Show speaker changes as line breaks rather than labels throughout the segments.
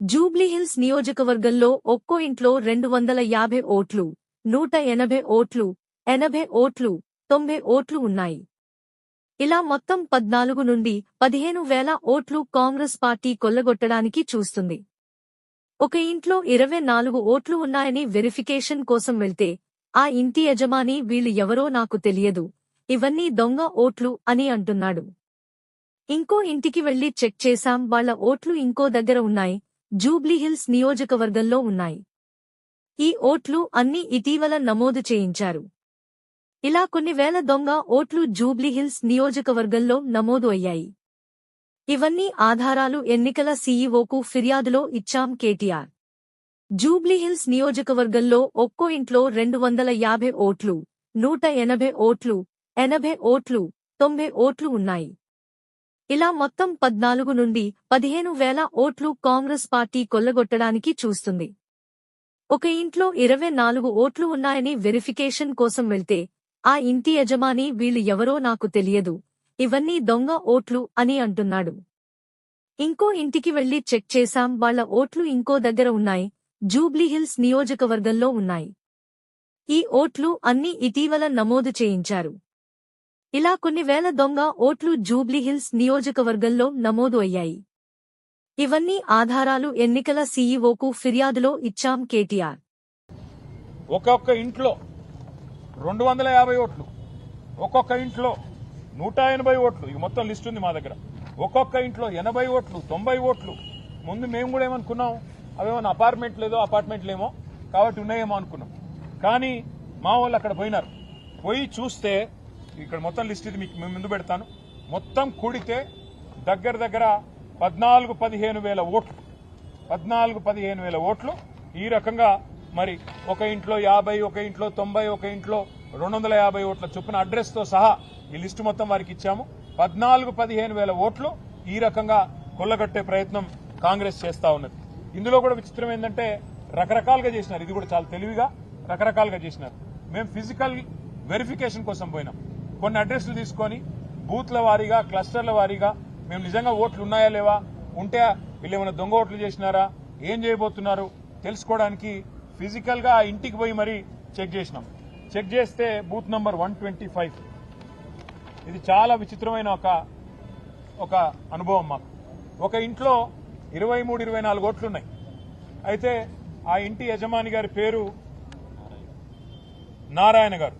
జూబ్లీహిల్స్ నియోజకవర్గంలో ఒక్కో ఇంట్లో రెండు వందల యాభై ఓట్లు నూట ఎనభై ఓట్లు ఎనభై ఓట్లు తొంభై ఓట్లు ఉన్నాయి. ఇలా మొత్తం పద్నాలుగు నుండి పదిహేను వేల ఓట్లు కాంగ్రెస్ పార్టీ కొల్లగొట్టడానికి చూస్తుంది. ఒక ఇంట్లో ఇరవై నాలుగు ఓట్లు ఉన్నాయని వెరిఫికేషన్ కోసం వెళ్తే ఆ ఇంటి యజమాని వీళ్ళు ఎవరో నాకు తెలియదు ఇవన్నీ దొంగ ఓట్లు అని అంటున్నాడు. ఇంకో ఇంటికి వెళ్ళి చెక్ చేశాం వాళ్ళ ఓట్లు ఇంకో దగ్గర ఉన్నాయి జూబ్లీహిల్స్ నియోజకవర్గంలో ఉన్నాయి. ఈ ఓట్లు అన్ని ఇటీవల నమోదు చేయించారు. ఇలా కొన్ని వేల దొంగ ఓట్లు జూబ్లీహిల్స్ నియోజకవర్గంలో నమోదు అయ్యాయి. ఇవన్నీ ఆధారాలు ఎన్నికల సీఈఓకు ఫిర్యాదులో ఇచ్చాం కేటీఆర్. జూబ్లీహిల్స్ నియోజకవర్గంలో ఒక్కో ఇంట్లో రెండు వందల యాభై ఓట్లు నూట ఎనభై ఓట్లు ఎనభై ఓట్లు తొంభై ఓట్లు ఉన్నాయి. ఇలా మొత్తం పద్నాలుగు నుండి పదిహేను వేల ఓట్లు కాంగ్రెస్ పార్టీ కొల్లగొట్టడానికి చూస్తుంది. ఒక ఇంట్లో ఇరవై నాలుగు ఓట్లు ఉన్నాయని వెరిఫికేషన్ కోసం వెళ్తే ఆ ఇంటి యజమాని వీళ్ళు ఎవరో నాకు తెలియదు. ఇవన్నీ దొంగ ఓట్లు అని అంటున్నాడు. ఇంకో ఇంటికి వెళ్ళి చెక్ చేశాం వాళ్ళ ఓట్లు ఇంకో దగ్గర ఉన్నాయి. జూబ్లీహిల్స్ నియోజకవర్గంలో ఉన్నాయి. ఈ ఓట్లు అన్ని ఇటీవల నమోదు చేయించారు. ఇలా కొన్ని వేల దొంగ ఓట్లు జూబ్లీహిల్స్ నియోజకవర్గంలో నమోదు అయ్యాయి. ఇవన్నీ ఆధారాలు ఎన్నికల సీఈఓకు ఫిర్యాదులో ఇచ్చాం కేటీఆర్.
ఒక్కొక్క ఇంట్లో రెండు వందల యాభై ఓట్లు ఒక్కొక్క ఇంట్లో నూట ఎనభై ఓట్లు ఈ మొత్తం లిస్ట్ ఉంది మా దగ్గర. ఒక్కొక్క ఇంట్లో ఎనభై ఓట్లు తొంభై ఓట్లు. ముందు మేము కూడా ఏమనుకున్నాం? అవేమన్నా అపార్ట్మెంట్ లేదో అపార్ట్మెంట్ ఏమో కాబట్టి ఉన్నాయేమో అనుకున్నాం. కానీ మా వాళ్ళు అక్కడ పోయినారు. పోయి చూస్తే ఇక్కడ మొత్తం లిస్ట్ ఇది మీకు ముందు పెడతాను. మొత్తం కూడితే దగ్గర దగ్గర పద్నాలుగు పదిహేను వేల ఓట్లు. పద్నాలుగు పదిహేను వేల ఓట్లు. ఈ రకంగా మరి ఒక ఇంట్లో యాభై ఒక ఇంట్లో తొంభై ఒక ఇంట్లో రెండు వందల యాభై ఓట్ల చొప్పున అడ్రస్తో సహా ఈ లిస్టు మొత్తం వారికి ఇచ్చాము. పద్నాలుగు పదిహేను వేల ఓట్లు ఈ రకంగా కొల్లగొట్టే ప్రయత్నం కాంగ్రెస్ చేస్తా ఉన్నది. ఇందులో కూడా విచిత్రం ఏంటంటే రకరకాలుగా చేసినారు. ఇది కూడా చాలా తెలివిగా రకరకాలుగా చేసినారు. మేము ఫిజికల్ వెరిఫికేషన్ కోసం పోయినాం. కొన్ని అడ్రస్లు తీసుకొని బూత్ల వారీగా క్లస్టర్ల వారీగా మేము నిజంగా ఓట్లు ఉన్నాయా లేవా? ఉంటే వీళ్ళు ఏమైనా దొంగ ఓట్లు చేసినారా? ఏం చేయబోతున్నారు? తెలుసుకోవడానికి ఫిజికల్గా ఆ ఇంటికి పోయి మరీ చెక్ చేసినాం. చెక్ చేస్తే booth number one twenty five ఇది చాలా విచిత్రమైన ఒక ఒక అనుభవం మాకు. ఒక ఇంట్లో ఇరవై మూడు ఇరవై నాలుగు ఓట్లు ఉన్నాయి. అయితే ఆ ఇంటి యజమాని గారి పేరు నారాయణ గారు.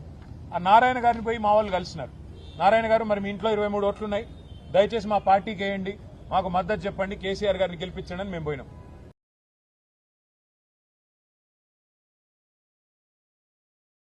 ఆ నారాయణ గారిని పోయి మా వాళ్ళు కలిసినారు. నారాయణ గారు మరి మీ ఇంట్లో ఇరవై మూడు ఓట్లున్నాయి. దయచేసి మా పార్టీకి వేయండి. మాకు మద్దతు చెప్పండి. కేసీఆర్ గారిని గెలిపించండి అని మేము పోయినాం.